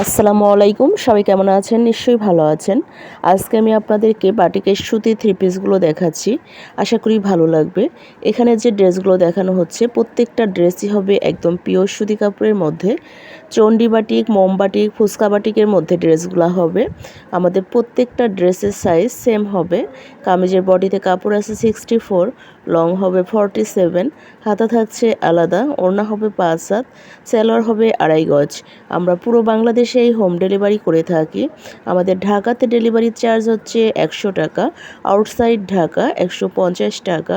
আসসালামু আলাইকুম, সবাই কেমন আছেন? নিশ্চয়ই ভালো আছেন। আজকে আমি আপনাদেরকে বাটিকের সুতির থ্রি পিসগুলো দেখাচ্ছি। আশা করি ভালো লাগবে। এখানে যে ড্রেসগুলো দেখানো হচ্ছে, প্রত্যেকটা ড্রেসই হবে একদম পিওর সুতি কাপড়ের মধ্যে। চণ্ডী বাটিক, মোম বাটিক, ফুচকা বাটিকের মধ্যে ড্রেসগুলো হবে। আমাদের প্রত্যেকটা ড্রেসের সাইজ সেম হবে। কামিজের বডিতে কাপড় আছে সিক্সটি ফোর লং হবে ফর্টি সেভেন হাতা থাকছে আলাদা, ওড়না হবে পাঁচ হাত সেলোয়ার হবে আড়াই গজ। আমরা পুরো বাংলাদেশেই হোম ডেলিভারি করে থাকি। আমাদের ঢাকাতে ডেলিভারি চার্জ হচ্ছে একশো টাকা আউটসাইড ঢাকা একশো পঞ্চাশ টাকা।